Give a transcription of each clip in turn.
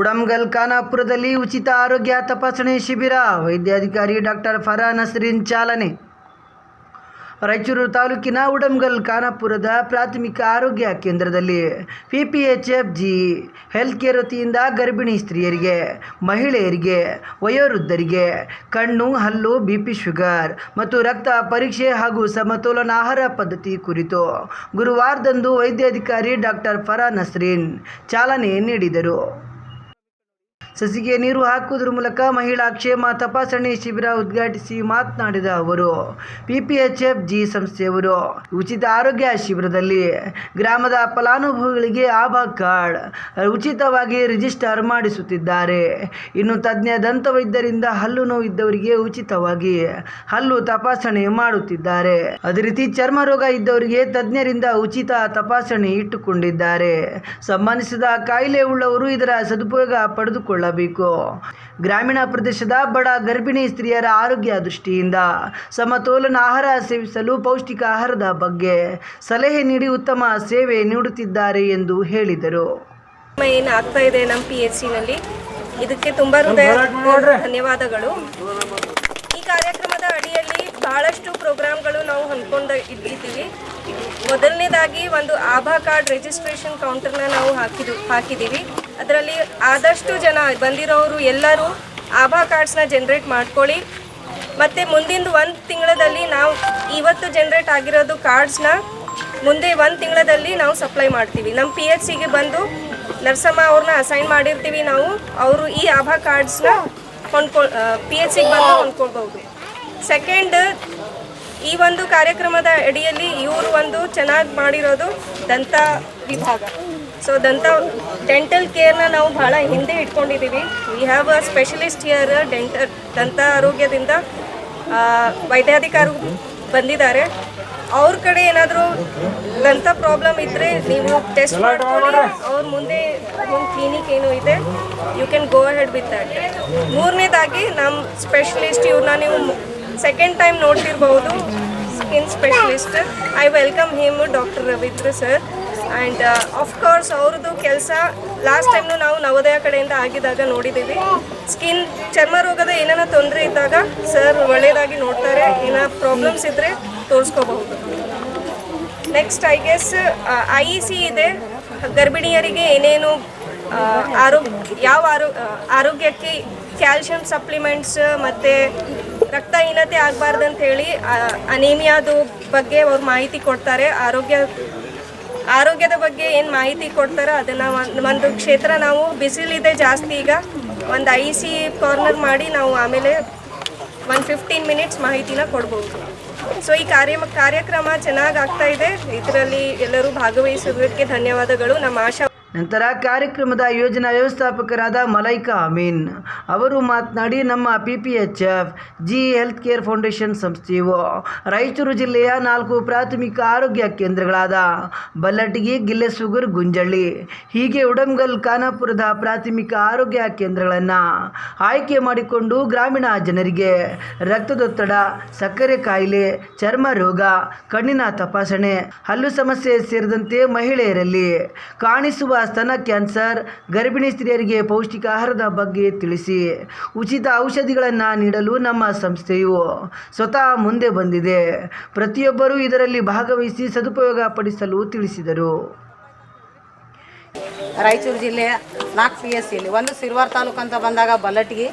ಉಡಂಗಲ್ ಖಾನಾಪುರದಲ್ಲಿ ಉಚಿತ ಆರೋಗ್ಯ ತಪಾಸಣೆ ಶಿಬಿರ, ವೈದ್ಯಾಧಿಕಾರಿ ಡಾಕ್ಟರ್ ಫರಾ ನಸ್ರಿನ್ ಚಾಲನೆ. ರಾಯಚೂರು ತಾಲೂಕಿನ ಉಡಂಗಲ್ ಖಾನಾಪುರದ ಪ್ರಾಥಮಿಕ ಆರೋಗ್ಯ ಕೇಂದ್ರದಲ್ಲಿ P P H F G health care ವತಿಯಿಂದ ಗರ್ಭಿಣಿ ಸ್ತ್ರೀಯರಿಗೆ, ಮಹಿಳೆಯರಿಗೆ, ವಯೋವೃದ್ಧರಿಗೆ ಕಣ್ಣು, ಹಲ್ಲು, ಬಿ ಪಿ ಶುಗರ್ ಮತ್ತು ರಕ್ತ ಪರೀಕ್ಷೆ ಹಾಗೂ ಸಮತೋಲನ ಆಹಾರ ಪದ್ಧತಿ ಕುರಿತು ಗುರುವಾರದಂದು ವೈದ್ಯಾಧಿಕಾರಿ ಡಾಕ್ಟರ್ ಫರಾ ನಸ್ರೀನ್ ಚಾಲನೆ ನೀಡಿದರು. ಸಸಿಗೆ ನೀರು ಹಾಕುವುದರ ಮೂಲಕ ಮಹಿಳಾ ಕ್ಷೇಮ ತಪಾಸಣೆ ಶಿಬಿರ ಉದ್ಘಾಟಿಸಿ ಮಾತನಾಡಿದ ಅವರು, ಪಿಪಿಎಚ್ಎಫ್ ಜಿ ಸಂಸ್ಥೆಯವರು, ಉಚಿತ ಆರೋಗ್ಯ ಶಿಬಿರದಲ್ಲಿ ಗ್ರಾಮದ ಫಲಾನುಭವಿಗಳಿಗೆ ಆಭಾ ಕಾರ್ಡ್ ಉಚಿತವಾಗಿ ರಿಜಿಸ್ಟರ್ ಮಾಡಿಸುತ್ತಿದ್ದಾರೆ. ಇನ್ನು ತಜ್ಞ ದಂತ ವೈದ್ಯರಿಂದ ಹಲ್ಲು ನೋವು ಇದ್ದವರಿಗೆ ಉಚಿತವಾಗಿ ಹಲ್ಲು ತಪಾಸಣೆ ಮಾಡುತ್ತಿದ್ದಾರೆ. ಅದೇ ರೀತಿ ಚರ್ಮ ರೋಗ ಇದ್ದವರಿಗೆ ತಜ್ಞರಿಂದ ಉಚಿತ ತಪಾಸಣೆ ಇಟ್ಟುಕೊಂಡಿದ್ದಾರೆ. ಸಂಬಂಧಿಸಿದ ಕಾಯಿಲೆ ಉಳ್ಳವರು ಇದರ ಸದುಪಯೋಗ ಪಡೆದುಕೊಳ್ಳಬೇಕು ಗ್ರಾಮೀಣ ಪ್ರದೇಶದ ಬಡ ಗರ್ಭಿಣಿ ಸ್ತ್ರೀಯರ ಆರೋಗ್ಯ ದೃಷ್ಟಿಯಿಂದ ಸಮತೋಲನ ಆಹಾರ ಸೇವಿಸಲು ಪೌಷ್ಟಿಕ ಆಹಾರದ ಬಗ್ಗೆ ಸಲಹೆ ನೀಡಿ ಉತ್ತಮ ಸೇವೆ ನೀಡುತ್ತಿದ್ದಾರೆ ಎಂದು ಹೇಳಿದರು. ಏನು ಆಗ್ತಾ ಇದೆ ನಮ್ಮ ಪಿ ಎಚ್ ಸಿನಲ್ಲಿ ಇದಕ್ಕೆ ತುಂಬ ಹೃದಯ ಧನ್ಯವಾದಗಳು. ಈ ಕಾರ್ಯಕ್ರಮದ ಅಡಿಯಲ್ಲಿ ಬಹಳಷ್ಟು ಪ್ರೋಗ್ರಾಮ್ಗಳು ನಾವು ಹೊಂದ್ಕೊಂಡು ಇಟ್ಟಿದ್ದೀವಿ ಮೊದಲನೇದಾಗಿ ಒಂದು ಆಭಾ ಕಾರ್ಡ್ ರಿಜಿಸ್ಟ್ರೇಷನ್ ಕೌಂಟರ್ನ ನಾವು ಹಾಕಿದ್ದು ಹಾಕಿದ್ದೀವಿ. ಅದರಲ್ಲಿ ಆದಷ್ಟು ಜನ ಬಂದಿರೋರು ಎಲ್ಲರೂ ಆಭಾ ಕಾರ್ಡ್ಸ್ನ ಜನ್ರೇಟ್ ಮಾಡ್ಕೊಳ್ಳಿ. ಮತ್ತು ಮುಂದಿನ ಒಂದು ತಿಂಗಳಲ್ಲಿ ನಾವು ಇವತ್ತು ಜನ್ರೇಟ್ ಆಗಿರೋದು ಕಾರ್ಡ್ಸ್ನ ಮುಂದೆ ಒಂದು ತಿಂಗಳಲ್ಲಿ ನಾವು ಸಪ್ಲೈ ಮಾಡ್ತೀವಿ. ನಮ್ಮ ಪಿ ಎಚ್ ಸಿಗೆ ಬಂದು ನರ್ಸಮ್ಮ ಅವ್ರನ್ನ ಅಸೈನ್ ಮಾಡಿರ್ತೀವಿ ನಾವು. ಅವರು ಈ ಆಭಾ ಕಾರ್ಡ್ಸ್ನ ಹೊಂದ್ಕೊಳ್ ಪಿ ಎಚ್ ಸಿಗೆ ಬಂದು ಕೊಂಡ್ಕೊಳ್ಬಹುದು. ಸೆಕೆಂಡ್ ಈ ಒಂದು ಕಾರ್ಯಕ್ರಮದ ಅಡಿಯಲ್ಲಿ ಇವರು ಒಂದು ಚೆನ್ನಾಗಿ ಮಾಡಿರೋದು ದಂತ ವಿಭಾಗ. ಸೊ ದಂತ ಡೆಂಟಲ್ ಕೇರ್ನ ನಾವು ಭಾಳ ಹಿಂದೆ ಇಟ್ಕೊಂಡಿದ್ದೀವಿ we have a specialist here dental ದಂತ ಆರೋಗ್ಯದಿಂದ ವೈದ್ಯಾಧಿಕಾರಿ ಬಂದಿದ್ದಾರೆ. ಅವ್ರ ಕಡೆ ಏನಾದರೂ ದಂತ ಪ್ರಾಬ್ಲಮ್ ಇದ್ದರೆ ನೀವು ಟೆಸ್ಟ್ ಮಾಡ್ಕೊಳ್ಳಿ. ಅವ್ರ ಮುಂದೆ ಒಂದು ಕ್ಲಿನಿಕ್ ಏನು ಇದೆ. You can go ahead with that ಮೂರನೇದಾಗಿ ನಮ್ಮ ಸ್ಪೆಷಲಿಸ್ಟ್ ಇವ್ರನ್ನ ನೀವು ಸೆಕೆಂಡ್ ಟೈಮ್ ನೋಡ್ತಿರ್ಬೋದು. Skin specialist I welcome him doctor Ravindra sir and of course ಅವ್ರದ್ದು ಕೆಲಸ ಲಾಸ್ಟ್ ಟೈಮ್ನು ನಾವು ನವೋದಯ ಕಡೆಯಿಂದ ಆಗಿದಾಗ ನೋಡಿದ್ದೀವಿ ಸ್ಕಿನ್ ಚರ್ಮ ರೋಗದ ಏನಾರ ತೊಂದರೆ ಇದ್ದಾಗ ಸರ್ ಒಳ್ಳೆಯದಾಗಿ ನೋಡ್ತಾರೆ. ಏನೋ ಪ್ರಾಬ್ಲಮ್ಸ್ ಇದ್ದರೆ ತೋರಿಸ್ಕೋಬಹುದು. Next I guess I E C ಇದೆ. ಗರ್ಭಿಣಿಯರಿಗೆ ಏನೇನು ಆರೋಗ್ಯ, ಯಾವ ಆರೋ ಆರೋಗ್ಯಕ್ಕೆ ಕ್ಯಾಲ್ಶಿಯಂ ಸಪ್ಲಿಮೆಂಟ್ಸ್ ಮತ್ತು ರಕ್ತಹೀನತೆ ಆಗಬಾರ್ದಂತ ಹೇಳಿ ಅನೀಮಿಯಾದು ಬಗ್ಗೆ ಅವ್ರು ಮಾಹಿತಿ ಕೊಡ್ತಾರೆ. ಆರೋಗ್ಯ ಆರೋಗ್ಯದ ಬಗ್ಗೆ ಏನು ಮಾಹಿತಿ ಕೊಡ್ತಾರೋ ಅದನ್ನು ಒಂದು ಕ್ಷೇತ್ರ ನಾವು ಬಿಸಿಲಿದೆ ಜಾಸ್ತಿ ಈಗ. ಒಂದು ಐ ಸಿ ಕಾರ್ನರ್ ಮಾಡಿ ನಾವು ಆಮೇಲೆ ಒಂದು ಫಿಫ್ಟೀನ್ ಮಿನಿಟ್ಸ್ ಮಾಹಿತಿನ ಕೊಡ್ಬೋದು. ಸೊ ಈ ಕಾರ್ಯ ಕಾರ್ಯಕ್ರಮ ಚೆನ್ನಾಗಿ ಆಗ್ತಾ ಇದೆ. ಇದರಲ್ಲಿ ಎಲ್ಲರೂ ಭಾಗವಹಿಸೋದಕ್ಕೆ ಧನ್ಯವಾದಗಳು. ನಮ್ಮ ಆಶಾ ನಂತರ ಕಾರ್ಯಕ್ರಮದ ಯೋಜನಾ ವ್ಯವಸ್ಥಾಪಕರಾದ ಮಲೈಕಾ ಅಮೀನ್ ಅವರು ಮಾತನಾಡಿ, ನಮ್ಮ P P H F G health care foundation ಸಂಸ್ಥೆಯು ರಾಯಚೂರು ಜಿಲ್ಲೆಯ ನಾಲ್ಕು ಪ್ರಾಥಮಿಕ ಆರೋಗ್ಯ ಕೇಂದ್ರಗಳಾದ ಬಲ್ಲಟಗಿ ಗಿಲ್ಲೆಸುಗುರ್, ಗುಂಜಳ್ಳಿ, ಹೀಗೆ ಉಡಂಗಲ್, ಖಾನಾಪುರದ ಪ್ರಾಥಮಿಕ ಆರೋಗ್ಯ ಕೇಂದ್ರಗಳನ್ನು ಆಯ್ಕೆ ಮಾಡಿಕೊಂಡು ಗ್ರಾಮೀಣ ಜನರಿಗೆ ರಕ್ತದೊತ್ತಡ, ಸಕ್ಕರೆ ಕಾಯಿಲೆ ಚರ್ಮ ರೋಗ, ಕಣ್ಣಿನ ತಪಾಸಣೆ, ಹಲ್ಲು ಸಮಸ್ಯೆ ಸೇರಿದಂತೆ ಮಹಿಳೆಯರಲ್ಲಿ ಕಾಣಿಸುವ ಸ್ತನ ಕ್ಯಾನ್ಸರ್, ಗರ್ಭಿಣಿ ಸ್ತ್ರೀಯರಿಗೆ ಪೌಷ್ಟಿಕ ಆಹಾರದ ಬಗ್ಗೆ ತಿಳಿಸಿ. ಉಚಿತ ಔಷಧಿಗಳನ್ನು ನೀಡಲು ನಮ್ಮ ಸಂಸ್ಥೆಯು ಸ್ವತಃ ಮುಂದೆ ಬಂದಿದೆ. ಪ್ರತಿಯೊಬ್ಬರೂ ಇದರಲ್ಲಿ ಭಾಗವಹಿಸಿ ಸದುಪಯೋಗ ಪಡಿಸಲು ತಿಳಿಸಿದರು. ರಾಯಚೂರು ಜಿಲ್ಲೆಯ ನಾಲ್ಕು ಪಿ ಎಸ್ ಸಿಲಿ ಒಂದು ಸಿರ್ವಾರ್ ತಾಲೂಕು ಅಂತ ಬಂದಾಗ ಬಲ್ಲಟ್ಗಿ,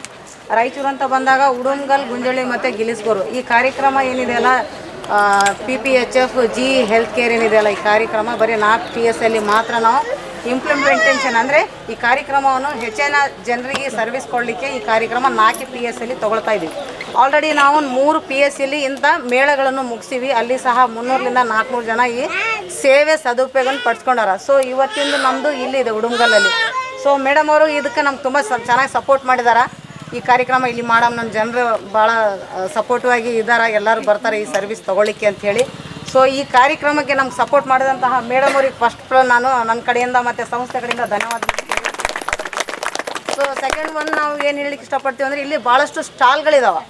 ರಾಯಚೂರು ಅಂತ ಬಂದಾಗ ಉಡುಮ್ಗಲ್ ಗುಂಜಳಿ ಮತ್ತು ಗಿಲಿಸ್ಗೂರು ಈ ಕಾರ್ಯಕ್ರಮ ಏನಿದೆಯಲ್ಲ P P H F G health care ಏನಿದೆಯಲ್ಲ ಈ ಕಾರ್ಯಕ್ರಮ ಬರೀ ನಾಲ್ಕು ಪಿ ಎಸ್ ಅಲ್ಲಿ ಮಾತ್ರ ನಾವು ಇಂಪ್ಲಿಮೆಂಟೇಷನ್ ಅಂದರೆ ಈ ಕಾರ್ಯಕ್ರಮವನ್ನು ಹೆಚ್ಚಿನ ಜನರಿಗೆ ಸರ್ವಿಸ್ ಕೊಡಲಿಕ್ಕೆ ಈ ಕಾರ್ಯಕ್ರಮ ನಾಲ್ಕು ಪಿ ಎಸ್ ಅಲ್ಲಿ ತೊಗೊಳ್ತಾ ಇದ್ದೀವಿ. ಆಲ್ರೆಡಿ ನಾವು ಮೂರು ಪಿ ಎಸ್ ಎಲ್ಲಿ ಇಂಥ ಮೇಳಗಳನ್ನು ಮುಗಿಸಿವಿ ಅಲ್ಲಿ ಸಹ ಮುನ್ನೂರರಿಂದ ನಾಲ್ಕುನೂರು ಜನ ಈ ಸೇವೆ ಸದುಪಯೋಗವನ್ನು ಪಡ್ಸ್ಕೊಂಡಾರ. ಸೊ ಇವತ್ತಿಂದು ನಮ್ಮದು ಇಲ್ಲಿದೆ ಉಡುಮ್ಗಲ್ಲಲ್ಲಿ ಸೊ ಮೇಡಮ್ ಅವರು ಇದಕ್ಕೆ ನಮ್ಗೆ ತುಂಬ ಚೆನ್ನಾಗಿ ಸಪೋರ್ಟ್ ಮಾಡಿದಾರ. ಈ ಕಾರ್ಯಕ್ರಮ ಇಲ್ಲಿ ಮಾಡಮ್ ನಮ್ಮ ಜನರು ಭಾಳ ಸಪೋರ್ಟಿವ್ ಆಗಿ ಇದ್ದಾರೆ ಎಲ್ಲರೂ ಬರ್ತಾರೆ ಈ ಸರ್ವಿಸ್ ತೊಗೊಳ್ಳಿಕ್ಕೆ ಅಂತ ಹೇಳಿ. ಸೊ ಈ ಕಾರ್ಯಕ್ರಮಕ್ಕೆ ನಮ್ಗೆ ಸಪೋರ್ಟ್ ಮಾಡಿದಂತಹ ಮೇಡಮ್ ಅವ್ರಿಗೆ ಫಸ್ಟ್ ನಾನು ನನ್ನ ಕಡೆಯಿಂದ ಮತ್ತು ಸಂಸ್ಥೆ ಕಡೆಯಿಂದ ಧನ್ಯವಾದ ಸೊ ಸೆಕೆಂಡ್ ಒನ್ ನಾವು ಏನು ಹೇಳಲಿಕ್ಕೆ ಇಷ್ಟಪಡ್ತೀವಿ ಅಂದರೆ ಇಲ್ಲಿ ಭಾಳಷ್ಟು ಸ್ಟಾಲ್ಗಳಿದಾವೆ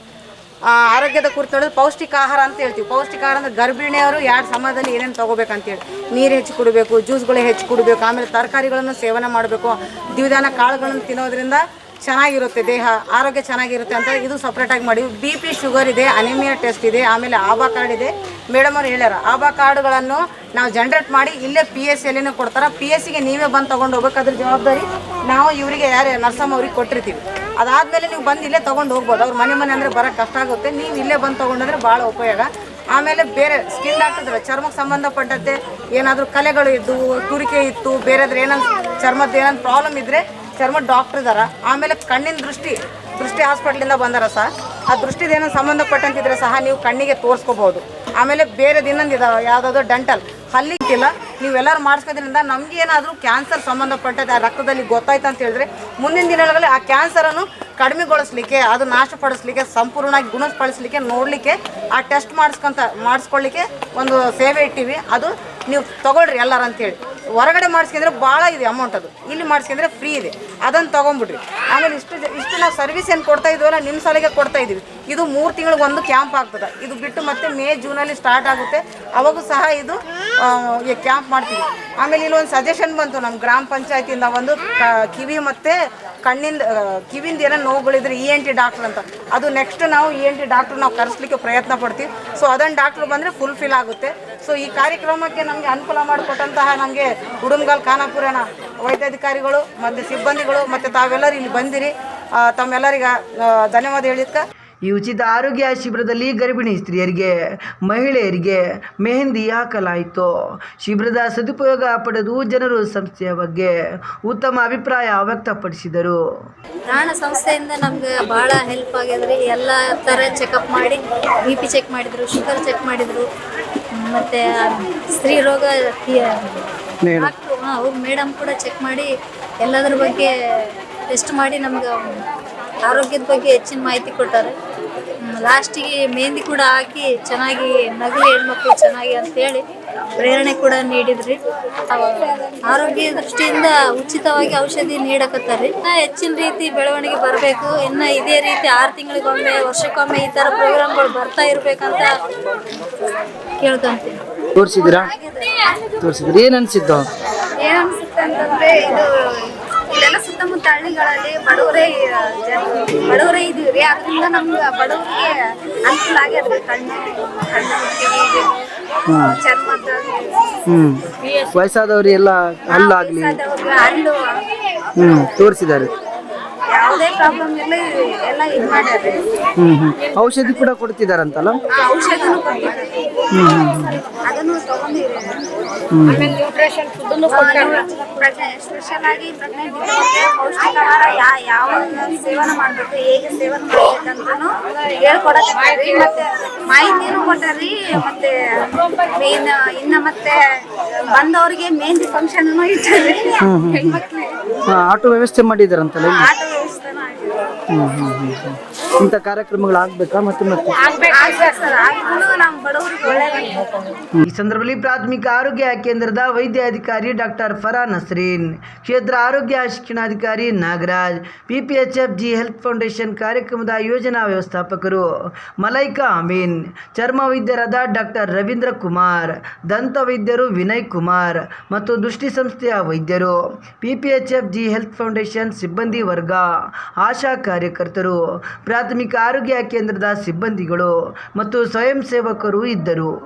ಆರೋಗ್ಯದ ಕುರಿತು ನೋಡಿದ್ರೆ ಪೌಷ್ಟಿಕ ಆಹಾರ ಅಂತ ಹೇಳ್ತೀವಿ. ಪೌಷ್ಟಿಕ ಆಹಾರ ಅಂದ್ರೆ ಗರ್ಭಿಣಿಯವರು ಎರಡು ಸಮಯದಲ್ಲಿ ಏನೇನು ತೊಗೋಬೇಕಂತೇಳಿ ನೀರು ಹೆಚ್ಚು ಕೊಡಬೇಕು ಜ್ಯೂಸ್ಗಳು ಹೆಚ್ಚು ಕುಡಬೇಕು, ಆಮೇಲೆ ತರಕಾರಿಗಳನ್ನು ಸೇವನೆ ಮಾಡಬೇಕು. ದ್ವಿಧಾನ ಕಾಳುಗಳನ್ನು ತಿನ್ನೋದ್ರಿಂದ ಚೆನ್ನಾಗಿರುತ್ತೆ ದೇಹ, ಆರೋಗ್ಯ ಚೆನ್ನಾಗಿರುತ್ತೆ ಅಂತ ಇದು ಸಪ್ರೇಟಾಗಿ ಮಾಡಿ ಬಿ ಪಿ ಶುಗರ್ ಇದೆ ಅನಿಮಿಯಾ ಟೆಸ್ಟ್ ಇದೆ, ಆಮೇಲೆ ಆಬಾ ಕಾರ್ಡ್ ಇದೆ. ಮೇಡಮ್ ಅವ್ರು ಹೇಳ್ಯಾರ ಆಬಾ ಕಾರ್ಡ್ಗಳನ್ನು ನಾವು ಜನ್ರೇಟ್ ಮಾಡಿ ಇಲ್ಲೇ ಪಿ ಎಸ್ ಎಲ್ಲಿನೂ ಕೊಡ್ತಾರೆ. ಪಿ ಎಸ್ ಸಿಗೆ ನೀವೇ ಬಂದು ತೊಗೊಂಡು ಹೋಗ್ಬೇಕಾದ್ರೆ ಜವಾಬ್ದಾರಿ ನಾವು ಇವರಿಗೆ ಯಾರು, ನರ್ಸಮ್ಮ ಅವ್ರಿಗೆ ಕೊಟ್ಟಿರ್ತೀವಿ. ಅದಾದಮೇಲೆ ನೀವು ಬಂದು ಇಲ್ಲೇ ತೊಗೊಂಡು ಹೋಗ್ಬೋದು. ಅವ್ರ ಮನೆ ಮನೆ ಅಂದರೆ ಬರೋಕ್ಕೆ ಕಷ್ಟ ಆಗುತ್ತೆ. ನೀವು ಇಲ್ಲೇ ಬಂದು ತೊಗೊಂಡಿದ್ರೆ ಭಾಳ ಉಪಯೋಗ. ಆಮೇಲೆ ಬೇರೆ ಸ್ಕಿನ್ ಡಾಕ್ಟರ್ ಚರ್ಮಕ್ಕೆ ಸಂಬಂಧಪಟ್ಟಂತೆ ಏನಾದರೂ ಕಲೆಗಳು ಇದ್ದು, ತುರಿಕೆ ಇತ್ತು, ಬೇರೆದ್ರೆ ಏನಾದ್ರು ಚರ್ಮದ ಏನಾದ್ರು ಪ್ರಾಬ್ಲಮ್ ಇದ್ದರೆ ಚರ್ಮ ಡಾಕ್ಟರ್ ಇದಾರ. ಆಮೇಲೆ ಕಣ್ಣಿನ ದೃಷ್ಟಿ ದೃಷ್ಟಿ ಹಾಸ್ಪಿಟ್ಲಿಂದ ಬಂದಾರ ಸರ್ ಆ ದೃಷ್ಟಿದ ಏನೋ ಸಂಬಂಧಪಟ್ಟಂತಿದ್ರೆ ಸಹ ನೀವು ಕಣ್ಣಿಗೆ ತೋರಿಸ್ಕೋಬಹುದು. ಆಮೇಲೆ ಬೇರೆ ಇನ್ನೊಂದು ಇದಾವೆ ಯಾವುದಾದ್ರು ಡೆಂಟಲ್. ಹಲ್ಲಿಗಿಲ್ಲ ನೀವೆಲ್ಲರೂ ಮಾಡಿಸ್ಕೋದ್ರಿಂದ ನಮ್ಗೆ ಏನಾದರೂ ಕ್ಯಾನ್ಸರ್ ಸಂಬಂಧಪಟ್ಟದ್ದು ಆ ರಕ್ತದಲ್ಲಿ ಗೊತ್ತಾಯ್ತು ಅಂತ ಹೇಳಿದ್ರೆ ಮುಂದಿನ ದಿನಗಳಲ್ಲಿ ಆ ಕ್ಯಾನ್ಸರನ್ನು ಕಡಿಮೆಗೊಳಿಸ್ಲಿಕ್ಕೆ, ಅದು ನಾಶಪಡಿಸ್ಲಿಕ್ಕೆ, ಸಂಪೂರ್ಣವಾಗಿ ಗುಣಪಡಿಸ್ಲಿಕ್ಕೆ ನೋಡಲಿಕ್ಕೆ, ಆ ಟೆಸ್ಟ್ ಮಾಡಿಸ್ಕೊಂತ, ಮಾಡಿಸ್ಕೊಳ್ಳಿಕ್ಕೆ ಒಂದು ಸೇವೆ ಇಟ್ಟಿವಿ. ಅದು ನೀವು ತಗೊಳ್ರಿ ಎಲ್ಲರೂ ಅಂತೇಳಿ. ಹೊರಗಡೆ ಮಾಡಿಸ್ಕೊಂಡ್ರೆ ಭಾಳ ಇದೆ ಅಮೌಂಟ್ ಅದು. ಇಲ್ಲಿ ಮಾಡಿಸ್ಕೊಂಡ್ರೆ ಫ್ರೀ ಇದೆ. ಅದನ್ನು ತೊಗೊಂಬಿಡ್ರಿ ಆಮೇಲೆ ಇಷ್ಟು ಇಷ್ಟು ನಾವು ಸರ್ವಿಸ್ ಏನು ಕೊಡ್ತಾ ಇದೀವಲ್ಲ ನಿಮ್ಮ ಸಲಿಗೆ ಕೊಡ್ತಾ ಇದೀವಿ. ಇದು ಮೂರು ತಿಂಗಳಿಗೆ ಒಂದು ಕ್ಯಾಂಪ್ ಆಗ್ತದೆ. ಇದು ಬಿಟ್ಟು ಮತ್ತೆ ಮೇ, ಜೂನಲ್ಲಿ ಸ್ಟಾರ್ಟ್ ಆಗುತ್ತೆ. ಅವಾಗೂ ಸಹ ಇದು ಕ್ಯಾಂಪ್ ಮಾಡ್ತೀವಿ. ಆಮೇಲೆ ಇಲ್ಲಿ ಒಂದು ಸಜೆಷನ್ ಬಂತು. ನಮ್ಮ ಗ್ರಾಮ ಪಂಚಾಯತಿಯಿಂದ ಒಂದು ಕಿವಿ ಮತ್ತು ಕಣ್ಣಿಂದ ಕಿವಿಂದ ಏನೋ ನೋವುಗಳಿದ್ರೆ ಇ ಎನ್ ಟಿ ಡಾಕ್ಟ್ರ್ ಅಂತ. ಅದು ನೆಕ್ಸ್ಟ್ ನಾವು ಇ ಎನ್ ಟಿ ಡಾಕ್ಟ್ರ್ ನಾವು ಕರೆಸ್ಲಿಕ್ಕೆ ಪ್ರಯತ್ನ ಪಡ್ತೀವಿ. ಸೊ ಅದನ್ನು ಡಾಕ್ಟ್ರು ಬಂದರೆ ಫುಲ್ಫಿಲ್ ಆಗುತ್ತೆ. ಸೊ ಈ ಕಾರ್ಯಕ್ರಮಕ್ಕೆ ನಮಗೆ ಅನುಕೂಲ ಮಾಡಿಕೊಟ್ಟಂತಹ ನಮಗೆ ಉಡುಮ್ಗಾಲ್ ಖಾನಾಪುರನ ವೈದ್ಯಾಧಿಕಾರಿಗಳು, ಮತ್ತು ಸಿಬ್ಬಂದಿಗಳು, ಮತ್ತು ತಾವೆಲ್ಲರೂ ಇಲ್ಲಿ ಬಂದಿರಿ. ತಮ್ಮೆಲ್ಲರಿಗೆ ಧನ್ಯವಾದ ಹೇಳಿದ್ಕೆ. ಈ ಉಚಿತ ಆರೋಗ್ಯ ಶಿಬಿರದಲ್ಲಿ ಗರ್ಭಿಣಿ ಸ್ತ್ರೀಯರಿಗೆ ಮಹಿಳೆಯರಿಗೆ ಮೆಹಂದಿ ಹಾಕಲಾಯಿತು. ಶಿಬಿರದ ಸದುಪಯೋಗ ಪಡೆದು ಜನರು ಸಂಸ್ಥೆಯ ಬಗ್ಗೆ ಉತ್ತಮ ಅಭಿಪ್ರಾಯ ವ್ಯಕ್ತಪಡಿಸಿದರು. ಪ್ರಾಣ ಸಂಸ್ಥೆಯಿಂದ ನಮ್ಗೆ ಭಾಳ ಹೆಲ್ಪ್ ಆಗ್ಯದ್ರಿ. ಎಲ್ಲ ಥರ ಚೆಕಪ್ ಮಾಡಿ ಬಿ ಪಿ ಚೆಕ್ ಮಾಡಿದ್ರು ಶುಗರ್ ಚೆಕ್ ಮಾಡಿದ್ರು. ಮತ್ತು ಸ್ತ್ರೀ ರೋಗ ಡಾಕ್ಟ್ರು ಹಾಂ ಅವ್ರು ಮೇಡಮ್ ಕೂಡ ಚೆಕ್ ಮಾಡಿ ಎಲ್ಲದ್ರ ಬಗ್ಗೆ ಟೆಸ್ಟ್ ಮಾಡಿ ನಮ್ಗೆ ಆರೋಗ್ಯದ ಬಗ್ಗೆ ಹೆಚ್ಚಿನ ಮಾಹಿತಿ ಕೊಟ್ಟಾರೆ. ಲಾಸ್ಟಿಗೆ ಮೆಹಂದಿ ಕೂಡ ಹಾಕಿ ಚೆನ್ನಾಗಿ ನಗಲಿ ಹೆಣ್ಮಕ್ಳು ಚೆನ್ನಾಗಿ ಅಂತೇಳಿ ಪ್ರೇರಣೆ ಕೂಡ ನೀಡಿದ್ರಿ. ಆರೋಗ್ಯ ದೃಷ್ಟಿಯಿಂದ ಉಚಿತವಾಗಿ ಔಷಧಿ ನೀಡಕತ್ತಾರೆ ಇನ್ನ ಹೆಚ್ಚಿನ ರೀತಿ ಬೆಳವಣಿಗೆ ಬರಬೇಕು. ಇನ್ನ ಇದೇ ರೀತಿ ಆರು ತಿಂಗಳಿಗೊಮ್ಮೆ ವರ್ಷಕ್ಕೊಮ್ಮೆ ಈ ಥರ ಪ್ರೋಗ್ರಾಮ್ಗಳು ಬರ್ತಾ ಇರಬೇಕಂತ ಕೇಳ್ಕೊಂತೀನಿ ತೋರಿಸಿದಿರಾ ತೋರಿಸಿದ್ರಿ ಏನು ಅನಿಸಿದ್ದು? ಏನ್ ಅನ್ಸುತ್ತೆ ಅಂತಂದ್ರೆ ಇದು ಇಲ್ಲೆಲ್ಲ ಸುತ್ತಮುತ್ತ ಹಳ್ಳಿಗಳಲ್ಲಿ ಬಡವರೇ ಬಡವರೇ ಬಡವರೇ ಇದೀವ್ರಿ ಅದರಿಂದ ನಮ್ಗೆ ಬಡವರಿಗೆ ಅನುಕೂಲ ಆಗ್ಯದ್ರಿ ಕಣ್ಣು ಕಣ್ಣು ಕಿವಿ ಚರ್ಮದ ಹ್ಮ್. ವಯಸ್ಸಾದವರು ಎಲ್ಲ ಹಲ್ಲಾಗಲಿ ಹಲ್ಲು. ಹ್ಮ್. ತೋರಿಸಿದ್ದಾರೆ. ಯಾವುದೇ ಪ್ರಾಬ್ಲಮ್ ಇಲ್ಲ ಎಲ್ಲ ಇದು ಔಷಧಿ ಕೂಡ ಕೊಡ್ತಿದಾರಂತಲ್ಲ? ಆ ಔಷಧನೂ ಕೊಟ್ಟಿದ್ದಾರೆ ಅದನ್ನು ತಗೊಂಡಿರಿ ಆಮೇಲೆ ನ್ಯೂಟ್ರಿಷನ್ ಫುಡ್ನು ಕೊಟ್ಟಾರೆ. ಸ್ಪೆಷಲ್ ಆಗಿ ಪ್ರೆಗ್ನೆಂಟ್ ಪೌಷ್ಟಿಕ ಆಹಾರ ಯಾ ಯಾವ ಸೇವನೆ ಮಾಡಬೇಕು ಹೇಗೆ ಸೇವನೆ ಮಾಡ್ಬೇಕಂತನೂ ಮತ್ತೆ ಮಾಹಿತಿನೂ ಕೊಟ್ಟಾರಿ ಮತ್ತೆ ಮೇನ್ ಇನ್ನ ಮತ್ತೆ ಬಂದವರಿಗೆ ಮೆಹಂದಿ ಫಂಕ್ಷನ್ ಇಟ್ಟಾರಿ ಹೆಣ್ಮಕ್ಳಿಗೆ. ಆಟೋ ವ್ಯವಸ್ಥೆ ಮಾಡಿದಾರಂತಲ್ಲ ಆಟೋ 嗯嗯嗯嗯。ಇಂಥ ಕಾರ್ಯಕ್ರಮಗಳು ಆಗ್ಬೇಕಾ ಮತ್ತೆ ಮತ್ತೆ? ಈ ಸಂದರ್ಭದಲ್ಲಿ ಪ್ರಾಥಮಿಕ ಆರೋಗ್ಯ ಕೇಂದ್ರದ ವೈದ್ಯಾಧಿಕಾರಿ ಡಾಕ್ಟರ್ ಫರಾ ನಸ್ರೀನ್ ಕ್ಷೇತ್ರ ಆರೋಗ್ಯ ಶಿಕ್ಷಣಾಧಿಕಾರಿ Nagaraj P P H F G health foundation ಕಾರ್ಯಕ್ರಮದ ಯೋಜನಾ ವ್ಯವಸ್ಥಾಪಕರು ಮಲೈಕಾ ಅಮೀನ್ ಚರ್ಮ ವೈದ್ಯರಾದ ಡಾಕ್ಟರ್ ರವೀಂದ್ರ ಕುಮಾರ್ ದಂತ ವೈದ್ಯರು ವಿನಯ್ ಕುಮಾರ್ ಮತ್ತು ದೃಷ್ಟಿ ಸಂಸ್ಥೆಯ ವೈದ್ಯರು ಪಿಪಿಎಚ್ಎಫ್ ಜಿ ಹೆಲ್ತ್ ಫೌಂಡೇಶನ್ ಸಿಬ್ಬಂದಿ ವರ್ಗ ಆಶಾ ಕಾರ್ಯಕರ್ತರು ಪ್ರಾಥಮಿಕ ಆರೋಗ್ಯ ಕೇಂದ್ರದ ಸಿಬ್ಬಂದಿಗಳು ಮತ್ತು ಸ್ವಯಂ ಸೇವಕರು ಇದ್ದರು.